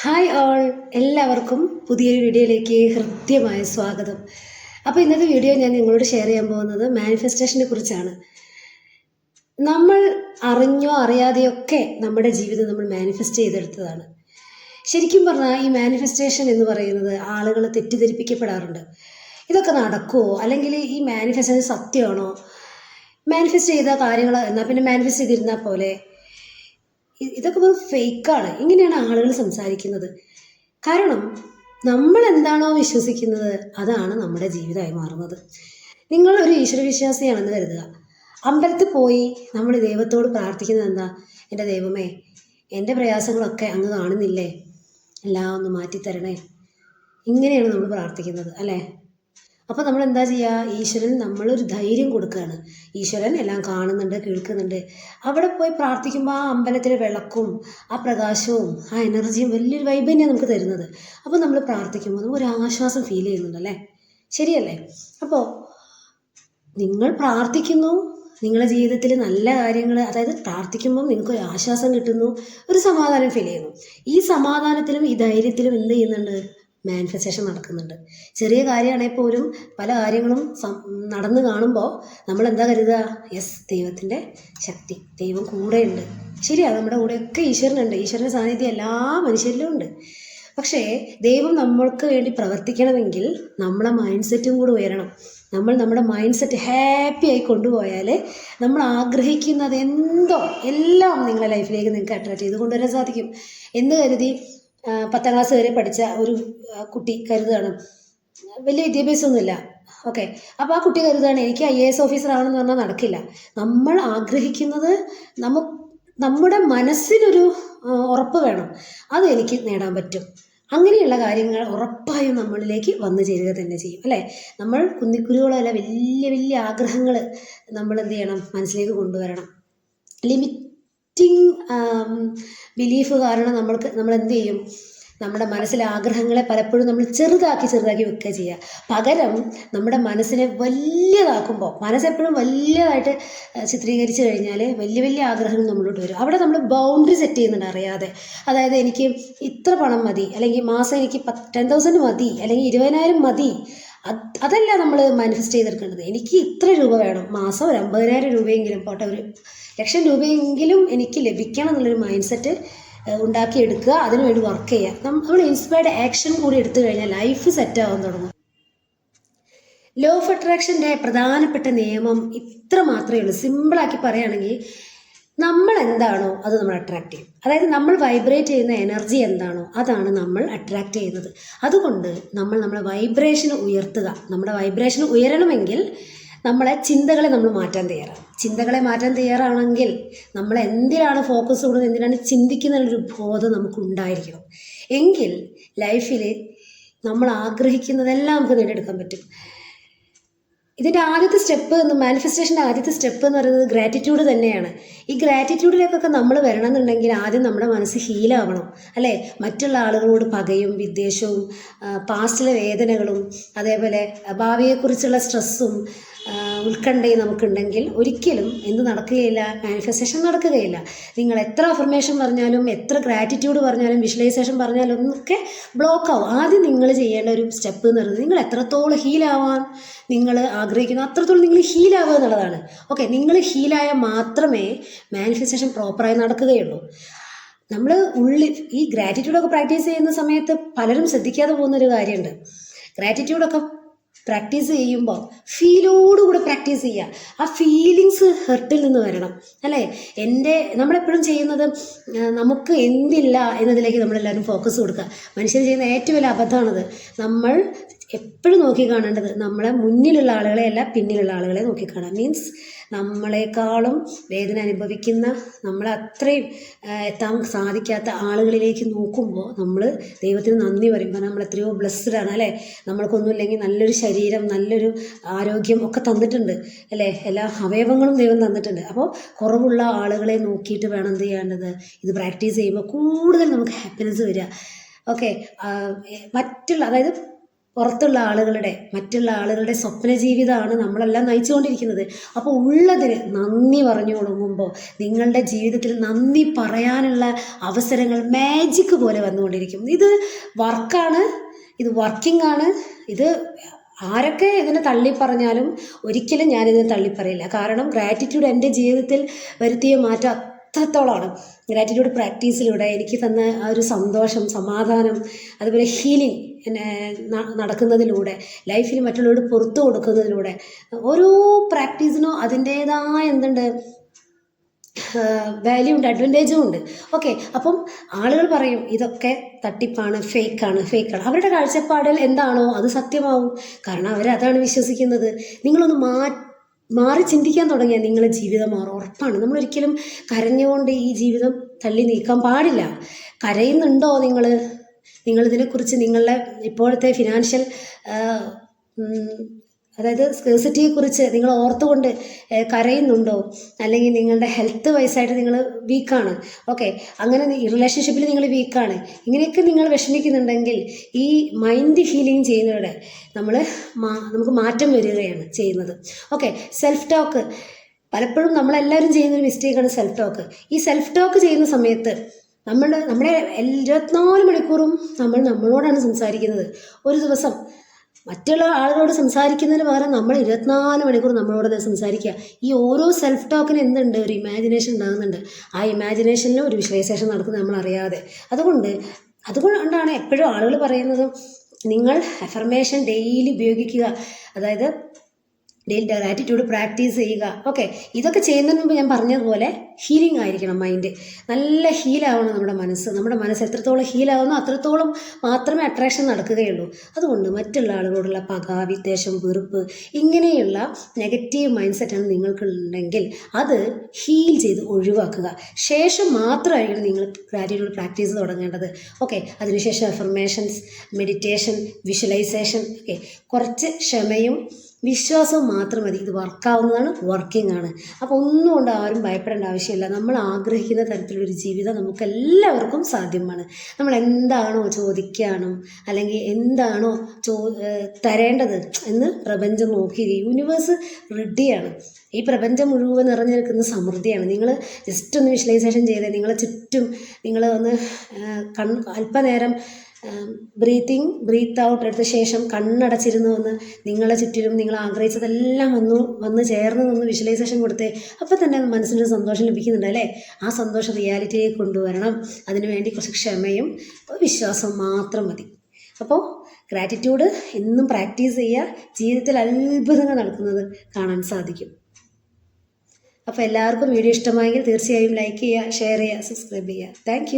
Hi all എല്ലാവർക്കും പുതിയൊരു വീഡിയോയിലേക്ക് ഹൃദ്യമായ സ്വാഗതം. അപ്പോൾ ഇന്നത്തെ വീഡിയോ ഞാൻ നിങ്ങളോട് ഷെയർ ചെയ്യാൻ പോകുന്നത് മാനിഫെസ്റ്റേഷനെ കുറിച്ചാണ്. നമ്മൾ അറിഞ്ഞോ അറിയാതെയോ ഒക്കെ നമ്മുടെ ജീവിതം നമ്മൾ മാനിഫെസ്റ്റ് ചെയ്തെടുത്തതാണ്. ശരിക്കും പറഞ്ഞാൽ ഈ മാനിഫെസ്റ്റേഷൻ എന്ന് പറയുന്നത് ആളുകൾ തെറ്റിദ്ധരിപ്പിക്കപ്പെടാറുണ്ട്. ഇതൊക്കെ നടക്കുമോ അല്ലെങ്കിൽ ഈ മാനിഫെസ്റ്റേഷൻ സത്യമാണോ? മാനിഫെസ്റ്റ് ചെയ്ത കാര്യങ്ങൾ എന്നാൽ പിന്നെ മാനിഫെസ്റ്റ് ചെയ്തിരുന്നാൽ പോലെ? ഇതൊക്കെ വെറും ഫേക്കാണ് ഇങ്ങനെയാണ് ആളുകൾ സംസാരിക്കുന്നത്. കാരണം നമ്മൾ എന്താണോ വിശ്വസിക്കുന്നത് അതാണ് നമ്മുടെ ജീവിതമായി മാറുന്നത്. നിങ്ങൾ ഒരു ഈശ്വരവിശ്വാസിയാണെന്ന് കരുതുക. അമ്പലത്തിൽ പോയി നമ്മൾ ദൈവത്തോട് പ്രാർത്ഥിക്കുന്നത് എന്താ? എന്റെ ദൈവമേ എന്റെ പ്രയാസങ്ങളൊക്കെ അങ്ങ് കാണുന്നില്ലേ? എല്ലാം ഒന്ന് മാറ്റിത്തരണേ. ഇങ്ങനെയാണ് നമ്മൾ പ്രാർത്ഥിക്കുന്നത് അല്ലേ? അപ്പോൾ നമ്മൾ എന്താ ചെയ്യുക ഈശ്വരൻ നമ്മളൊരു ധൈര്യം കൊടുക്കുകയാണ് ഈശ്വരൻ എല്ലാം കാണുന്നുണ്ട് കേൾക്കുന്നുണ്ട്. അവിടെ പോയി പ്രാർത്ഥിക്കുമ്പോൾ ആ അമ്പലത്തിലെ വിളക്കും ആ പ്രകാശവും ആ എനർജിയും വലിയൊരു വൈബ് തന്നെയാണ് നമുക്ക് തരുന്നത്. അപ്പോൾ നമ്മൾ പ്രാർത്ഥിക്കുമ്പോൾ നമുക്ക് ഒരു ആശ്വാസം ഫീൽ ചെയ്യുന്നുണ്ട് ചെയ്യുന്നുണ്ടല്ലേ ശരിയല്ലേ? അപ്പോൾ നിങ്ങൾ പ്രാർത്ഥിക്കുന്നു നിങ്ങളുടെ ജീവിതത്തിൽ നല്ല കാര്യങ്ങൾ അതായത് പ്രാർത്ഥിക്കുമ്പോൾ നിങ്ങൾക്ക് ഒരു ആശ്വാസം കിട്ടുന്നു ഒരു സമാധാനം ഫീൽ ചെയ്യുന്നു. ഈ സമാധാനത്തിലും ഈ ധൈര്യത്തിലും എന്ത് ചെയ്യുന്നുണ്ട്? മാനിഫെസ്റ്റേഷൻ നടക്കുന്നുണ്ട്. ചെറിയ കാര്യമാണെങ്കിൽ പോലും പല കാര്യങ്ങളും നടന്നു കാണുമ്പോൾ നമ്മൾ എന്താ കരുതുക? യെസ് ദൈവത്തിന്റെ ശക്തി. ദൈവം കൂടെയുണ്ട്. ശരിയാണ് നമ്മുടെ കൂടെയൊക്കെ ഈശ്വരനുണ്ട്. ഈശ്വരന്റെ സാന്നിധ്യം എല്ലാ മനുഷ്യരിലും ഉണ്ട്. പക്ഷേ ദൈവം നമ്മൾക്ക് വേണ്ടി പ്രവർത്തിക്കണമെങ്കിൽ നമ്മളെ മൈൻഡ് സെറ്റും കൂടി ഉയരണം. നമ്മൾ നമ്മുടെ മൈൻഡ് സെറ്റ് ഹാപ്പി ആയി കൊണ്ടുപോയാൽ നമ്മൾ ആഗ്രഹിക്കുന്നത് എന്തോ എല്ലാം നിങ്ങളുടെ ലൈഫിലേക്ക് നിങ്ങൾക്ക് അട്രാക്ട് ചെയ്ത് കൊണ്ടുവരാൻ സാധിക്കും. എന്ന് കരുതി പത്താം ക്ലാസ് വരെ പഠിച്ച ഒരു കുട്ടി കരുതുകയാണ്. വലിയ വിദ്യാഭ്യാസമൊന്നുമില്ല. ഓക്കെ. അപ്പോൾ ആ കുട്ടി കരുതുകയാണ് എനിക്ക് ഐ എ എസ് ഓഫീസർ ആവണമെന്ന് പറഞ്ഞാൽ നടക്കില്ല. നമ്മൾ ആഗ്രഹിക്കുന്നത് നമു നമ്മുടെ മനസ്സിനൊരു ഉറപ്പ് വേണം. അത് എനിക്ക് നേടാൻ പറ്റും. അങ്ങനെയുള്ള കാര്യങ്ങൾ ഉറപ്പായും നമ്മളിലേക്ക് വന്നു ചേരുക തന്നെ ചെയ്യും അല്ലേ? നമ്മൾ കുന്നിക്കുരുകളല്ല വലിയ വലിയ ആഗ്രഹങ്ങൾ നമ്മൾ എന്ത് ചെയ്യണം? മനസ്സിലേക്ക് കൊണ്ടുവരണം. ലിമിറ്റിംഗ് ബിലീഫ് കാരണം നമ്മൾക്ക് നമ്മൾ എന്ത് ചെയ്യും? നമ്മുടെ മനസ്സിലെ ആഗ്രഹങ്ങളെ പലപ്പോഴും നമ്മൾ ചെറുതാക്കി ചെറുതാക്കി വെക്കുക ചെയ്യുക. പകരം നമ്മുടെ മനസ്സിനെ വലിയതാക്കുമ്പോൾ മനസ്സെപ്പോഴും വലിയതായിട്ട് ചിത്രീകരിച്ചു കഴിഞ്ഞാൽ വലിയ വലിയ ആഗ്രഹങ്ങൾ നമ്മളോട്ട് വരും. അവിടെ നമ്മൾ ബൗണ്ടറി സെറ്റ് ചെയ്യുന്നുണ്ട് അറിയാതെ. അതായത് എനിക്ക് ഇത്ര പണം മതി അല്ലെങ്കിൽ മാസം എനിക്ക് പത്ത് ടെൻ തൗസൻഡ് മതി അല്ലെങ്കിൽ ഇരുപതിനായിരം മതി അതല്ല നമ്മൾ മാനിഫെസ്റ്റ് ചെയ്തെടുക്കേണ്ടത്. എനിക്ക് ഇത്ര രൂപ വേണം. മാസം ഒരു അമ്പതിനായിരം രൂപയെങ്കിലും പോട്ടെ ഒരു ലക്ഷം രൂപയെങ്കിലും എനിക്ക് ലഭിക്കണം എന്നുള്ളൊരു മൈൻഡ് സെറ്റ് ഉണ്ടാക്കിയെടുക്കുക അതിനുവേണ്ടി വർക്ക് ചെയ്യുക. നമ്മൾ ഇൻസ്പയർഡ് ആക്ഷൻ കൂടി എടുത്തു കഴിഞ്ഞാൽ ലൈഫ് സെറ്റ് ആവാൻ തുടങ്ങും. ലോ ഓഫ് അട്രാക്ഷന്റെ പ്രധാനപ്പെട്ട നിയമം ഇത്ര മാത്രമേ ഉള്ളൂ. സിമ്പിളാക്കി പറയുകയാണെങ്കിൽ നമ്മൾ എന്താണോ അത് നമ്മൾ അട്രാക്ട് ചെയ്യും. അതായത് നമ്മൾ വൈബ്രേറ്റ് ചെയ്യുന്ന എനർജി എന്താണോ അതാണ് നമ്മൾ അട്രാക്ട് ചെയ്യുന്നത്. അതുകൊണ്ട് നമ്മൾ നമ്മുടെ വൈബ്രേഷൻ ഉയർത്തുക. നമ്മുടെ വൈബ്രേഷൻ ഉയരണമെങ്കിൽ നമ്മളെ ചിന്തകളെ നമ്മൾ മാറ്റാൻ തയ്യാറാണ്. ചിന്തകളെ മാറ്റാൻ തയ്യാറാണെങ്കിൽ നമ്മൾ എന്തിനാണ് ഫോക്കസ് കൊടുക്കുന്നത് എന്തിനാണ് ചിന്തിക്കുന്ന ഒരു ബോധം നമുക്ക് ഉണ്ടായിരിക്കണം എങ്കിൽ ലൈഫിൽ നമ്മൾ ആഗ്രഹിക്കുന്നതെല്ലാം നമുക്ക് നേടിയെടുക്കാൻ പറ്റും. ഇതിന്റെ ആദ്യത്തെ സ്റ്റെപ്പ് എന്ന് മാനിഫെസ്റ്റേഷന്റെ ആദ്യത്തെ സ്റ്റെപ്പ് എന്ന് പറയുന്നത് ഗ്രാറ്റിറ്റ്യൂഡ് തന്നെയാണ്. ഈ ഗ്രാറ്റിറ്റ്യൂഡിലേക്കൊക്കെ നമ്മൾ വരണം എന്നുണ്ടെങ്കിൽ ആദ്യം നമ്മുടെ മനസ്സ് ഹീലാവണം അല്ലേ? മറ്റുള്ള ആളുകളോട് പകയും വിദ്വേഷവും പാസ്റ്റിലെ വേദനകളും അതേപോലെ ഭാവിയെക്കുറിച്ചുള്ള സ്ട്രെസ്സും ഉത്കണ്ഠയും നമുക്കുണ്ടെങ്കിൽ ഒരിക്കലും എന്ത് നടക്കുകയില്ല മാനിഫെസ്റ്റേഷൻ നടക്കുകയില്ല. നിങ്ങൾ എത്ര അഫർമേഷൻ പറഞ്ഞാലും എത്ര ഗ്രാറ്റിറ്റ്യൂഡ് പറഞ്ഞാലും വിഷ്വലൈസേഷൻ പറഞ്ഞാലും ഒക്കെ ബ്ലോക്ക് ആവും. ആദ്യം നിങ്ങൾ ചെയ്യേണ്ട ഒരു സ്റ്റെപ്പ് എന്ന് പറയുന്നത് നിങ്ങൾ എത്രത്തോളം ഹീലാവാൻ നിങ്ങൾ ആഗ്രഹിക്കുന്നു അത്രത്തോളം നിങ്ങൾ ഹീലാവുക എന്നുള്ളതാണ്. ഓക്കെ നിങ്ങൾ ഹീലായാൽ മാത്രമേ മാനിഫെസ്റ്റേഷൻ പ്രോപ്പറായി നടക്കുകയുള്ളൂ. നമ്മൾ ഉള്ളിൽ ഈ ഗ്രാറ്റിറ്റ്യൂഡൊക്കെ പ്രാക്ടീസ് ചെയ്യുന്ന സമയത്ത് പലരും ശ്രദ്ധിക്കാതെ പോകുന്ന ഒരു കാര്യമുണ്ട്. ഗ്രാറ്റിറ്റ്യൂഡൊക്കെ പ്രാക്ടീസ് ചെയ്യുമ്പോൾ ഫീലോടുകൂടെ പ്രാക്ടീസ് ചെയ്യുക ആ ഫീലിങ്സ് ഹെർട്ടിൽ നിന്ന് വരണം അല്ലേ? എന്റെ നമ്മളെപ്പോഴും ചെയ്യുന്നത് നമുക്ക് എന്തില്ല എന്നതിലേക്ക് നമ്മളെല്ലാവരും ഫോക്കസ് കൊടുക്കുക. മനുഷ്യർ ചെയ്യുന്ന ഏറ്റവും വലിയ അബദ്ധമാണത്. നമ്മൾ എപ്പോഴും നോക്കി കാണേണ്ടത് നമ്മളെ മുന്നിലുള്ള ആളുകളെ അല്ല പിന്നിലുള്ള ആളുകളെ നോക്കി കാണാം. മീൻസ് നമ്മളെക്കാളും വേദന അനുഭവിക്കുന്ന നമ്മളെ അത്രയും എത്താൻ സാധിക്കാത്ത ആളുകളിലേക്ക് നോക്കുമ്പോൾ നമ്മൾ ദൈവത്തിന് നന്ദി പറയുമ്പോൾ നമ്മൾ എത്രയോ ബ്ലെസ്ഡ് ആണ് അല്ലേ? നമ്മൾക്കൊന്നുമില്ലെങ്കിൽ നല്ലൊരു ശരീരം നല്ലൊരു ആരോഗ്യം ഒക്കെ തന്നിട്ടുണ്ട് അല്ലേ? എല്ലാ അവയവങ്ങളും ദൈവം തന്നിട്ടുണ്ട്. അപ്പോൾ കുറവുള്ള ആളുകളെ നോക്കിയിട്ട് വേണം എന്ത് ചെയ്യേണ്ടത്? ഇത് പ്രാക്ടീസ് ചെയ്യുമ്പോൾ കൂടുതൽ നമുക്ക് ഹാപ്പിനെസ് വരിക. ഓക്കെ മറ്റുള്ള അതായത് പുറത്തുള്ള ആളുകളുടെ മറ്റുള്ള ആളുകളുടെ സ്വപ്ന ജീവിതമാണ് നമ്മളെല്ലാം നയിച്ചുകൊണ്ടിരിക്കുന്നത്. അപ്പോൾ ഉള്ളതിന് നന്ദി പറഞ്ഞു തുടങ്ങുമ്പോൾ നിങ്ങളുടെ ജീവിതത്തിൽ നന്ദി പറയാനുള്ള അവസരങ്ങൾ മാജിക് പോലെ വന്നുകൊണ്ടിരിക്കും. ഇത് വർക്കാണ് ഇത് വർക്കിംഗ് ആണ്. ഇത് ആരൊക്കെ ഇതിനെ തള്ളി പറഞ്ഞാലും ഒരിക്കലും ഞാനിതിനെ തള്ളിപ്പറയില്ല. കാരണം ഗ്രാറ്റിറ്റ്യൂഡ് എന്റെ ജീവിതത്തിൽ വരുത്തിയ മാറ്റം അത്രത്തോളമാണ് ഗ്രാറ്റിറ്റ്യൂഡ് പ്രാക്ടീസിലൂടെ എനിക്ക് തന്ന ആ ഒരു സന്തോഷം സമാധാനം അതുപോലെ ഹീലിംഗ് നടക്കുന്നതിലൂടെ ലൈഫിൽ മറ്റുള്ളവരോട് പുറത്തു കൊടുക്കുന്നതിലൂടെ ഓരോ പ്രാക്ടീസിനും അതിന്റേതായ എന്തുണ്ട് വാല്യൂ ഉണ്ട് അഡ്വാന്റേജും ഉണ്ട്. ഓക്കെ അപ്പം ആളുകൾ പറയും ഇതൊക്കെ തട്ടിപ്പാണ് ഫേക്കാണ് ഫേക്കാണ് അവരുടെ കാഴ്ചപ്പാടിൽ എന്താണോ അത് സത്യമാവും. കാരണം അവരതാണ് വിശ്വസിക്കുന്നത്. നിങ്ങളൊന്ന് മാ മാറി ചിന്തിക്കാൻ തുടങ്ങിയാൽ നിങ്ങളുടെ ജീവിതം മാറും. ഉറപ്പാണ്. നമ്മളൊരിക്കലും കരഞ്ഞുകൊണ്ട് ഈ ജീവിതം തള്ളി നീക്കാൻ പാടില്ല. കരയുന്നുണ്ടോ നിങ്ങൾ നിങ്ങളിതിനെക്കുറിച്ച് നിങ്ങളുടെ ഇപ്പോഴത്തെ ഫിനാൻഷ്യൽ അതായത് സ്കേഴ്സിറ്റിയെക്കുറിച്ച് നിങ്ങൾ ഓർത്തുകൊണ്ട് കരയുന്നുണ്ടോ? അല്ലെങ്കിൽ നിങ്ങളുടെ ഹെൽത്ത് വൈസായിട്ട് നിങ്ങൾ വീക്കാണ്. ഓക്കെ. അങ്ങനെ റിലേഷൻഷിപ്പിൽ നിങ്ങൾ വീക്കാണ്. ഇങ്ങനെയൊക്കെ നിങ്ങൾ വിഷമിക്കുന്നുണ്ടെങ്കിൽ ഈ മൈൻഡ് ഹീലിംഗ് ചെയ്യുന്നതിലൂടെ നമ്മൾ നമുക്ക് മാറ്റം വരികയാണ് ചെയ്യുന്നത്. ഓക്കെ. സെൽഫ് ടോക്ക് പലപ്പോഴും നമ്മളെല്ലാവരും ചെയ്യുന്നൊരു മിസ്റ്റേക്കാണ് സെൽഫ് ടോക്ക് ഈ സെൽഫ് ടോക്ക് ചെയ്യുന്ന സമയത്ത് നമ്മൾ നമ്മുടെ ഇരുപത്തിനാല് മണിക്കൂറും നമ്മൾ നമ്മളോടാണ് സംസാരിക്കുന്നത്. ഒരു ദിവസം മറ്റുള്ള ആളുകളോട് സംസാരിക്കുന്നതിന് പകരം നമ്മൾ ഇരുപത്തിനാല് മണിക്കൂർ നമ്മളോട് സംസാരിക്കുക. ഈ ഓരോ സെൽഫ് ടോക്കിന് എന്തുണ്ട്? ഒരു ഇമാജിനേഷൻ ഉണ്ടാകുന്നുണ്ട്. ആ ഇമാജിനേഷനിൽ ഒരു വിഷ്വലൈസേഷൻ നടക്കുന്നത് നമ്മൾ അറിയാതെ. അതുകൊണ്ട് അതുകൊണ്ടാണ് എപ്പോഴും ആളുകൾ പറയുന്നത് നിങ്ങൾ അഫർമേഷൻ ഡെയിലി ഉപയോഗിക്കുക. അതായത് ഡെയിലി ഗ്രാറ്റിറ്റ്യൂഡ് പ്രാക്ടീസ് ചെയ്യുക. ഓക്കെ ഇതൊക്കെ ചെയ്യുന്നതിന് മുമ്പ് ഞാൻ പറഞ്ഞതുപോലെ ഹീലിംഗ് ആയിരിക്കണം മൈൻഡ് നല്ല ഹീലാവണം നമ്മുടെ മനസ്സ്. നമ്മുടെ മനസ്സ് എത്രത്തോളം ഹീലാവുന്നോ അത്രത്തോളം മാത്രമേ അട്രാക്ഷൻ നടക്കുകയുള്ളൂ. അതുകൊണ്ട് മറ്റുള്ള ആളുകളോടുള്ള പക വിദ്വേഷം വെറുപ്പ് ഇങ്ങനെയുള്ള നെഗറ്റീവ് മൈൻഡ് സെറ്റാണ് നിങ്ങൾക്കുണ്ടെങ്കിൽ അത് ഹീൽ ചെയ്ത് ഒഴിവാക്കുക. ശേഷം മാത്രമായിരിക്കണം നിങ്ങൾ ഗ്രാറ്റിറ്റ്യൂഡ് പ്രാക്ടീസ് തുടങ്ങേണ്ടത്. ഓക്കെ അതിനുശേഷം അഫർമേഷൻസ് മെഡിറ്റേഷൻ വിഷ്വലൈസേഷൻ ഓക്കെ കുറച്ച് ക്ഷമയും വിശ്വാസവും മാത്രം മതി. ഇത് വർക്കാവുന്നതാണ് വർക്കിംഗ് ആണ്. അപ്പോൾ ഒന്നും കൊണ്ട് ആരും ഭയപ്പെടേണ്ട ആവശ്യമില്ല. നമ്മൾ ആഗ്രഹിക്കുന്ന തരത്തിലൊരു ജീവിതം നമുക്ക് എല്ലാവർക്കും സാധ്യമാണ്. നമ്മൾ എന്താണോ ചോദിക്കാനും അല്ലെങ്കിൽ എന്താണോ ചോ തരേണ്ടത് എന്ന് പ്രപഞ്ചം നോക്കി യൂണിവേഴ്സ് റെഡിയാണ് ഈ പ്രപഞ്ചം മുഴുവൻ നിറഞ്ഞു നിൽക്കുന്ന സമൃദ്ധിയാണ്. നിങ്ങൾ ജസ്റ്റ് ഒന്ന് വിഷ്വലൈസേഷൻ ചെയ്ത് നിങ്ങളെ ചുറ്റും നിങ്ങൾ ഒന്ന് കൺ അല്പനേരം ബ്രീത്തിങ് ബ്രീത്ത് ഔട്ട് എടുത്ത ശേഷം കണ്ണടച്ചിരുന്ന് വന്ന് നിങ്ങളെ ചുറ്റിലും നിങ്ങൾ ആഗ്രഹിച്ചതെല്ലാം വന്നു വന്ന് ചേർന്ന് നിന്ന് വിഷ്വലൈസേഷൻ കൊടുത്തേ അപ്പോൾ തന്നെ മനസ്സിനൊരു സന്തോഷം ലഭിക്കുന്നുണ്ട് അല്ലേ? ആ സന്തോഷം റിയാലിറ്റിയിലേക്ക് കൊണ്ടുവരണം. അതിനുവേണ്ടി കുറച്ച് ക്ഷമയും വിശ്വാസവും മാത്രം മതി. അപ്പോൾ ഗ്രാറ്റിറ്റ്യൂഡ് എന്നും പ്രാക്ടീസ് ചെയ്യുക. ജീവിതത്തിൽ അത്ഭുതങ്ങൾ നടക്കുന്നത് കാണാൻ സാധിക്കും. അപ്പോൾ എല്ലാവർക്കും വീഡിയോ ഇഷ്ടമായെങ്കിൽ തീർച്ചയായും ലൈക്ക് ചെയ്യുക ഷെയർ ചെയ്യുക സബ്സ്ക്രൈബ് ചെയ്യുക. താങ്ക്